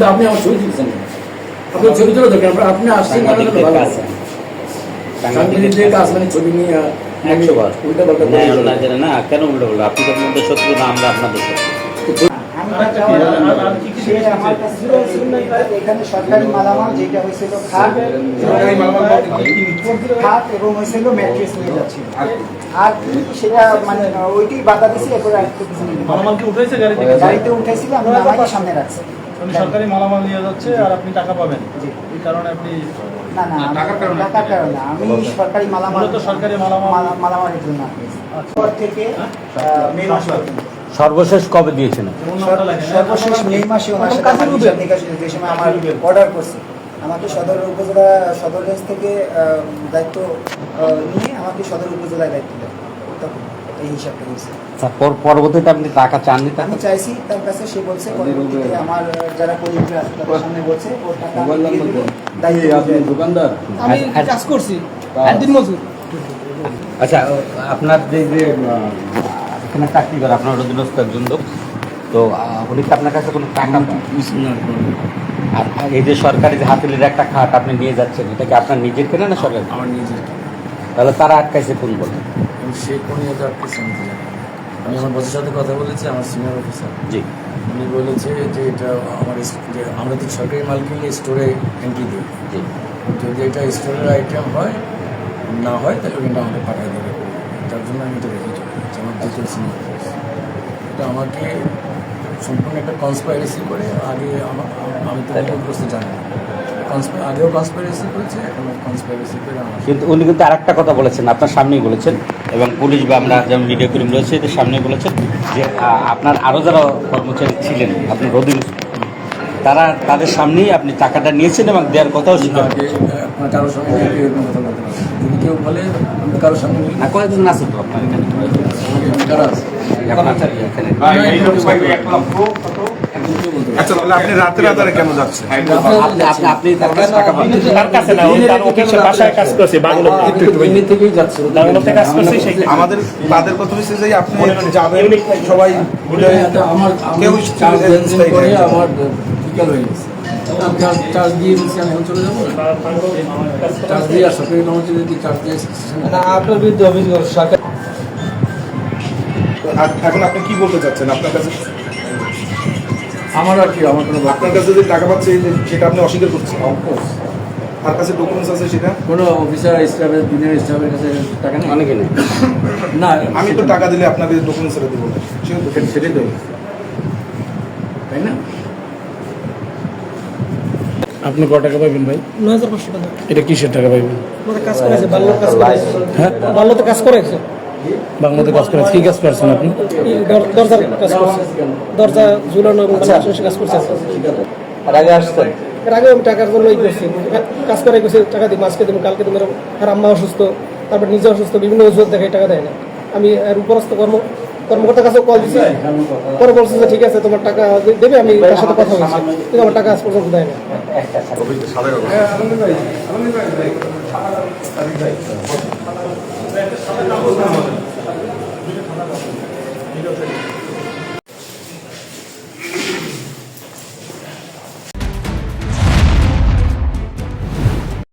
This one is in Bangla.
কিন্তু আপনি আমার ছবি দিচ্ছেন না। আপনার ছবি তুলে দেখেন আপনি আসছেন সাংবাদিকদের ভালো। কাছে। সাংবাদিকদের কাজ মানে ছবি নিয়ে একশো বার। উল্টা পাল্টা ন্যায় অন্যায় জেনে না কেন উল্টো বলব আপনি তো আপনাদের শত্রু না আমরা আপনাদের শত্রু। সে আমার কাছে ছিল এখানে সরকারি মালামাল যেটা হয়েছিল খাট খাট এবং হয়েছিল ম্যাট্রেস নিয়ে যাচ্ছিল আর সেটা মানে ওইটি বাধা এরপরে উঠেছে থেকে গাড়িতে উঠেছিল আমি সামনে রাখছি। সরকারি মালামাল নিয়ে যাচ্ছে আর আপনি টাকা পাবেন। এই কারণে আপনি না না আমি- টাকার কারণে না। আমি সরকারি মালামাল মূলত সরকারি মালামাল- মালা- মালামালের জন্য আসছি। আচ্ছা। পর থেকে মে মাস সর্বশেষ কবে দিয়েছেন? সর্বশেষ মে মাসে ওনার সাথে আমার যে সময় আমার অর্ডার করছে। আমাকে সদর উপজেলা সদর রেঞ্জ থেকে দায়িত্ব নিয়ে আমাকে সদর উপজেলায় দায়িত্ব দেয়। তখন এই হিসাবটা হয়েছে তারপর পরবর্তীতে আপনি টাকা চাননি আমি চাইছি তার কাছে সে বলছে পরবর্তীতে আমার যারা কলিগরা আছে তাদের সামনে বলছে ওর টাকা আমি দিয়ে দেবো, দেবো। দোকানদার? আমি কাজ করছি একদিন মজুর। আচ্ছা আপনার যে যে এখানে চাকরি করে আপনার অধীনস্থ একজন লোক তো উনি কি আপনার কাছে কোনো টাকা আর আর এই যে সরকারি যে হাতিলের একটা খাট আপনি নিয়ে যাচ্ছেন এটা কি আপনার নিজের কেনা না সরকার আমার নিজের তাহলে তারা আটকাইছে কোন বলে? সে কোন ইয়েতে আটকেছে আমি তো জানি আমি আমার বসের সাথে কথা বলেছি আমার সিনিয়র অফিসার জি। উনি বলেছে যে এটা আমার যে আমরা তো সরকারি মাল কিনলে স্টোরে এন্ট্রি দিই। জি। যদি এটা স্টোরের আইটেম হয় না হয় তাহলে কিন্তু আমাকে পাঠিয়ে দেবে। তার জন্য আমি এটা রেখে চলে যাচ্ছি আমার দ্বিতীয় সিনিয়র অফিসার এটা আমাকে সম্পূর্ণ একটা কনসপাইরেসি করে আগে আমা- আমি তো মূল্যগ্রস্ত জানি না। আগেও করেছে করে কিন্তু উনি কিন্তু আরেকটা কথা বলেছেন আপনার সামনেই বলেছেন এবং পুলিশ বা আমরা যেমন ভিডিও করিম রয়েছে এদের সামনে বলেছেন যে আপনার আরও যারা কর্মচারী ছিলেন আপনার অধীনস্থ তারা তাদের সামনেই আপনি টাকাটা নিয়েছেন এবং দেওয়ার কথাও আপনার কারোর সঙ্গে যদি কেউ বলে কারোর সঙ্গে না কয়েকজন আছে তো আপনার এখানে। কারা আছে? আপনার এখানে। আচ্ছা তাহলে আপনি রাতের আধারে কেন যাচ্ছেন? আপনি আপনি আপনি তার কাছে টাকা পান তার কাছে না তার অফিসে বাসায় কাজ করছে বাংলো থেকেই যাচ্ছে বাংলোতে কাজ করছে আমাদের তাদের কথা হচ্ছে যে আপনি যাবেন সবাই আমার কেউ আমি চার্জ স্টুডেন্ট লেনদেন স্ট্রাইক করে হয়ে আমার বিকাল হয়ে গেছে। চার্জ- চার্জ দিয়ে দিচ্ছি আমি এখন চলে যাব? চার্জ দিয়ে আর সরকারি কর্মচারী যদি চার্জ দিয়ে না আপনার বিরুদ্ধে অভিযোগ সরকার এখন আপনি কি বলতে চাচ্ছেন? আপনার কাছে আমার আর কি আমার কোনো আপনার কাছে যে টাকা পাচ্ছে সেটা আপনি অস্বীকার করছেন তার কাছে ডকুমেন্টস আছে সেটা? কোনো অফিসার স্টাফের জুনিয়র স্টাফের কাছে টাকা নেই? অনেকে নেই। না আমি তো টাকা দিলে আপনাকে ডকুমেন্টস দেবো। সেটা তো সেটাই তো। তাই না? আপনি কত টাকা পাইবেন ভাই? নয় হাজার পাঁচশো টাকা। এটা কিসের টাকা পাইবেন? আমাদের কাজ করেছে বাল্য কাজ করেছে হ্যাঁ? বাল্যতে কাজ করেছে বাংলাতে কাজ করেন। কি কাজ করছেন আপনি? দরজার কাজ করছে। দরজা ঝুলানো এবং কাজ করছে। আর আগে আসতেন এর আগে আমি টাকার জন্য ই করছি। কাজ করে গেছে টাকা দিব আজকে দিব কালকে দিব। আর আম্মা অসুস্থ তারপর নিজে অসুস্থ বিভিন্ন অজুহাত দেখায় টাকা দেয় না। আমি এর উপরস্থ কর্ম কর্মকর্তার কাছেও কল দিছি। পরে বলছে যে ঠিক আছে তোমার টাকা দেবে আমি তার সাথে কথা বলছি। কিন্তু আমার টাকা আজ পর্যন্ত দেয় না।